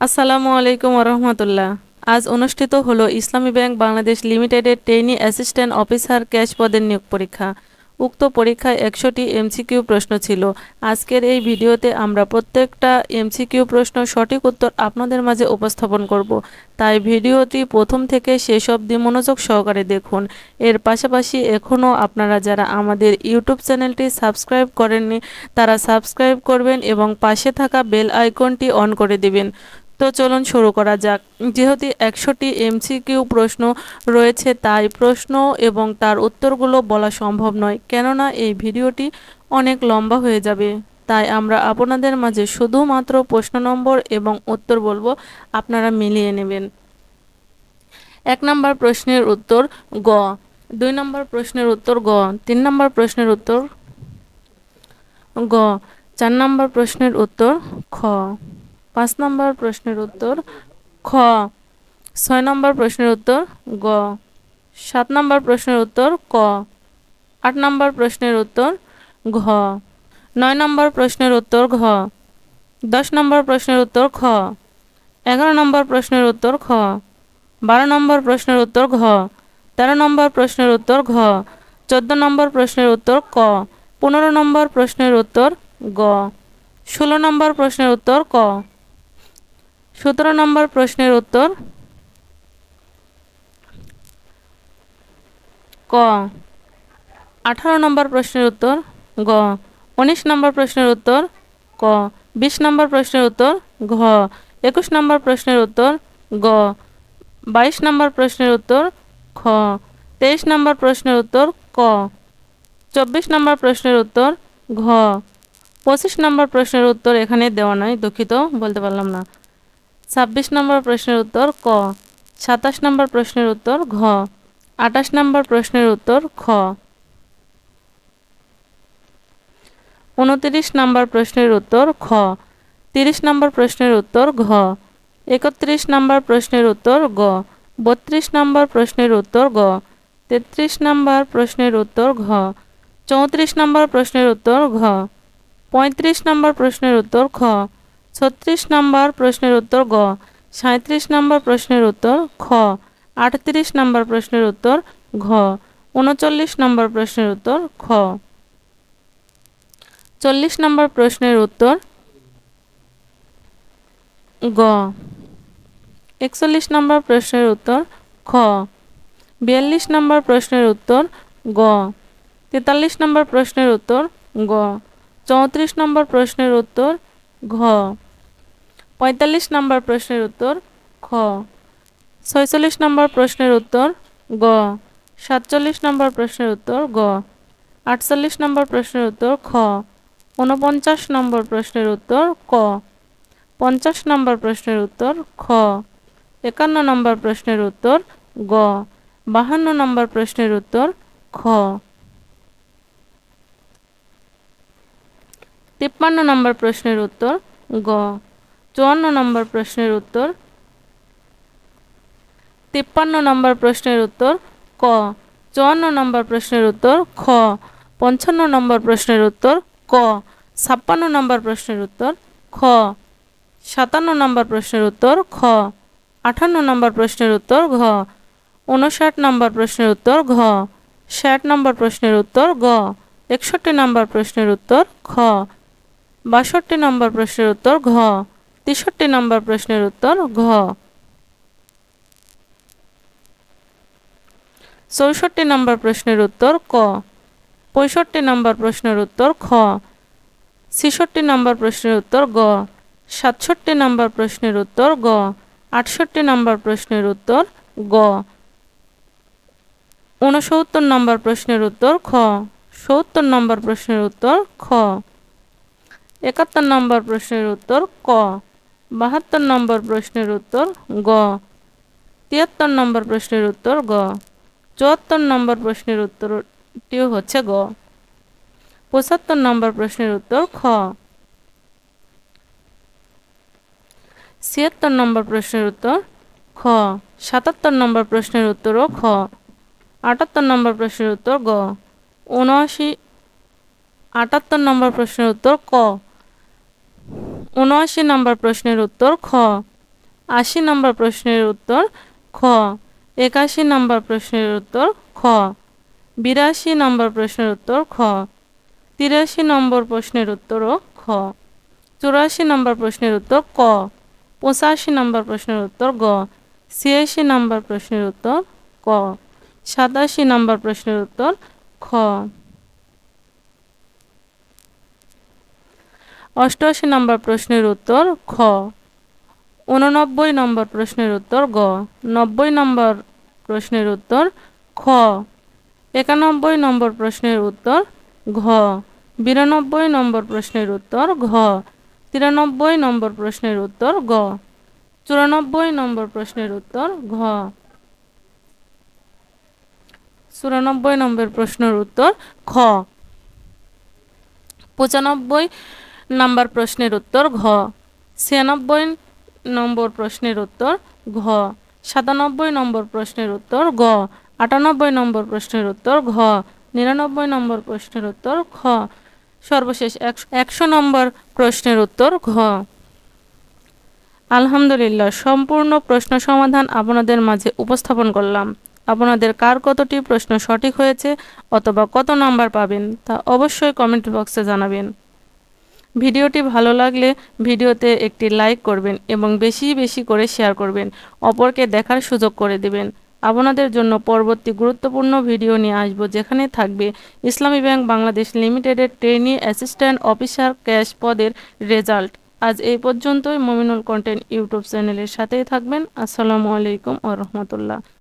আসসালামু আলাইকুম রহমতুল্লাহ আজ অনুষ্ঠিত হলো ইসলামী ব্যাংক বাংলাদেশ লিমিটেডের ট্রেনি অ্যাসিস্ট্যান্ট অফিসার ক্যাশ পদের নিয়োগ পরীক্ষা। উক্ত পরীক্ষায় একশোটি এমসিকিউ প্রশ্ন ছিল। আজকের এই ভিডিওতে আমরা প্রত্যেকটা এমসিকিউ প্রশ্ন সঠিক উত্তর আপনাদের মাঝে উপস্থাপন করব। তাই ভিডিওটি প্রথম থেকে শেষ অবধি মনোযোগ সহকারে দেখুন। এর পাশাপাশি এখনও আপনারা যারা আমাদের ইউটিউব চ্যানেলটি সাবস্ক্রাইব করেননি, তারা সাবস্ক্রাইব করবেন এবং পাশে থাকা বেল আইকনটি অন করে দিবেন। তো চলুন শুরু করা যাক। যেহেতু একশোটি এমসিকিউ প্রশ্ন রয়েছে, তাই প্রশ্ন এবং তার উত্তরগুলো বলা সম্ভব নয়, কেননা এই ভিডিওটি অনেক লম্বা হয়ে যাবে। তাই আমরা আপনাদের মাঝে শুধুমাত্র প্রশ্ন নম্বর এবং উত্তর বলব, আপনারা মিলিয়ে নেবেন। এক নম্বর প্রশ্নের উত্তর গ। দুই নম্বর প্রশ্নের উত্তর গ। তিন নম্বর প্রশ্নের উত্তর গ। চার নম্বর প্রশ্নের উত্তর খ। পাঁচ নম্বর প্রশ্নের উত্তর খ ছয় নম্বর প্রশ্নের উত্তর গ সাত নম্বর প্রশ্নের উত্তর ক আট নম্বর প্রশ্নের উত্তর ঘ নয় নম্বর প্রশ্নের উত্তর ঘ দশ নম্বর প্রশ্নের উত্তর খ এগারো নম্বর প্রশ্নের উত্তর খ বারো নম্বর প্রশ্নের উত্তর ঘ তেরো নম্বর প্রশ্নের উত্তর ঘ চোদ্দ নম্বর প্রশ্নের উত্তর ক পনেরো নম্বর প্রশ্নের উত্তর গ ষোলো নম্বর প্রশ্নের উত্তর ক সতেরো নম্বর প্রশ্নের উত্তর ক। আঠারো নম্বর প্রশ্নের উত্তর গ। উনিশ নম্বর প্রশ্নের উত্তর ক। বিশ নম্বর প্রশ্নের উত্তর ঘ। একুশ নম্বর প্রশ্নের উত্তর গ। বাইশ নম্বর প্রশ্নের উত্তর খ। তেইশ নম্বর প্রশ্নের উত্তর ক। চব্বিশ নম্বর প্রশ্নের উত্তর ঘ। পঁচিশ নম্বর প্রশ্নের উত্তর এখানে দেওয়া নয়, দুঃখিত, বলতে পারলাম না। ছাব্বিশ নম্বর প্রশ্নের উত্তর ক সাতাশ নম্বর প্রশ্নের উত্তর ঘ আটাশ নম্বর প্রশ্নের উত্তর খ উনতিরিশ নম্বর প্রশ্নের উত্তর খ তিরিশ নম্বর প্রশ্নের উত্তর ঘ একত্রিশ নম্বর প্রশ্নের উত্তর গ বত্রিশ নম্বর প্রশ্নের উত্তর গ তেত্রিশ নম্বর প্রশ্নের উত্তর ঘ চৌত্রিশ নম্বর প্রশ্নের উত্তর ঘ পঁয়ত্রিশ নম্বর প্রশ্নের উত্তর খ ছত্রিশ নম্বর প্রশ্নের উত্তর গ সাঁত্রিশ নম্বর প্রশ্নের উত্তর খ, আটত্রিশ নম্বর প্রশ্নের উত্তর ঘ, উনচল্লিশ নম্বর প্রশ্নের উত্তর খ। চল্লিশ নম্বর প্রশ্নের উত্তর গ, একচল্লিশ নম্বর প্রশ্নের উত্তর খ, বিয়াল্লিশ নম্বর প্রশ্নের উত্তর গ, তেতাল্লিশ নম্বর প্রশ্নের উত্তর গ, চৌত্রিশ নম্বর প্রশ্নের উত্তর ঘ। পঁয়তাল্লিশ নম্বর প্রশ্নের উত্তর খ। ছয়চল্লিশ নম্বর প্রশ্নের উত্তর গ। সাতচল্লিশ নম্বর প্রশ্নের উত্তর গ। আটচল্লিশ নম্বর প্রশ্নের উত্তর খ। ঊনপঞ্চাশ নম্বর প্রশ্নের উত্তর ক। পঞ্চাশ নম্বর প্রশ্নের উত্তর খ। একান্ন নম্বর প্রশ্নের উত্তর গ। বাহান্ন নম্বর প্রশ্নের উত্তর খ। তিপ্পান্ন নম্বর প্রশ্নের উত্তর গ। চুয়ান্ন নম্বর প্রশ্নের উত্তর তিপ্পান্ন নম্বর প্রশ্নের উত্তর ক চুয়ান্ন নম্বর প্রশ্নের উত্তর খ পঞ্চান্ন নম্বর প্রশ্নের উত্তর ক ছাপ্পান্ন নম্বর প্রশ্নের উত্তর খ সাতান্ন নম্বর প্রশ্নের উত্তর খ আটান্ন নম্বর প্রশ্নের উত্তর ঘ উনষাট নম্বর প্রশ্নের উত্তর ঘ ষাট নম্বর প্রশ্নের উত্তর গ একষট্টি নম্বর প্রশ্নের উত্তর খ বাষট্টি নম্বর প্রশ্নের উত্তর ঘ তেষট্টি নম্বর প্রশ্নের উত্তর ঘ। চৌষট্টি নম্বর প্রশ্নের উত্তর ক। পঁয়ষট্টি নম্বর প্রশ্নের উত্তর খ। ছেষট্টি নম্বর প্রশ্নের উত্তর গ। সাতষট্টি নম্বর প্রশ্নের উত্তর গ। আটষট্টি নম্বর প্রশ্নের উত্তর গ। ঊনসত্তর নম্বর প্রশ্নের উত্তর খ। সত্তর নম্বর প্রশ্নের উত্তর খ। একাত্তর নম্বর প্রশ্নের উত্তর ক। বাহাত্তর নম্বর প্রশ্নের উত্তর গ। তিয়াত্তর নম্বর প্রশ্নের উত্তর গ। চুয়াত্তর নম্বর প্রশ্নের উত্তরটিও হচ্ছে গ। পঁচাত্তর নম্বর প্রশ্নের উত্তর খ। ছিয়াত্তর নম্বর প্রশ্নের উত্তর খ। সাতাত্তর নম্বর প্রশ্নের উত্তরও খ। আটাত্তর নম্বর প্রশ্নের উত্তর গ। উনআশি, আটাত্তর নম্বর প্রশ্নের উত্তর ক। উনআশি নম্বর প্রশ্নের উত্তর খ। আশি নম্বর প্রশ্নের উত্তর খ। একাশি নম্বর প্রশ্নের উত্তর খ। বিরাশি নম্বর প্রশ্নের উত্তর খ। তিরাশি নম্বর প্রশ্নের উত্তরও খ। চুরাশি নম্বর প্রশ্নের উত্তর ক। পঁচাশি নম্বর প্রশ্নের উত্তর গ। ছিয়াশি নম্বর প্রশ্নের উত্তর ক। সাতাশি নম্বর প্রশ্নের উত্তর খ। অষ্টআশি নম্বর প্রশ্নের উত্তর খ। উননব্বই নম্বর প্রশ্নের উত্তর গ। নব্বই নম্বর প্রশ্নের উত্তর খ। একানব্বই নম্বর প্রশ্নের উত্তর ঘ। বিরানব্বই নম্বর প্রশ্নের উত্তর ঘ। তিরানব্বই নম্বর প্রশ্নের উত্তর গ। চুরানব্বই নম্বর প্রশ্নের উত্তর ঘ। চুরানব্বই নম্বর প্রশ্নের উত্তর খ। পঁচানব্বই নম্বর প্রশ্নের উত্তর ঘ। ছিয়ানব্বই নম্বর প্রশ্নের উত্তর ঘ। সাতানব্বই নম্বর প্রশ্নের উত্তর গ। আটানব্বই নম্বর প্রশ্নের উত্তর ঘ। নিরানব্বই নম্বর প্রশ্নের উত্তর খ। সর্বশেষ একশো নম্বর প্রশ্নের উত্তর ঘ। আলহামদুলিল্লাহ, সম্পূর্ণ প্রশ্ন সমাধান আপনাদের মাঝে উপস্থাপন করলাম। আপনাদের কার কতটি প্রশ্ন সঠিক হয়েছে অথবা কত নাম্বার পাবেন তা অবশ্যই কমেন্ট বক্সে জানাবেন। ভিডিওটি ভালো লাগলে ভিডিওতে একটি লাইক করবেন এবং বেশি বেশি করে শেয়ার করবেন। অপরকে দেখার সুযোগ করে দেবেন। আপনাদের জন্য পরবর্তী গুরুত্বপূর্ণ ভিডিও নিয়ে আসব যেখানে থাকবে ইসলামী ব্যাংক বাংলাদেশ লিমিটেডের ট্রেনি অ্যাসিস্ট্যান্ট অফিসার ক্যাশ পদের রেজাল্ট। আজ এই পর্যন্তই। মমিনুল কন্টেন্ট ইউটিউব চ্যানেলের সাথেই থাকবেন। আসসালামু আলাইকুম ও রহমতুল্লাহ।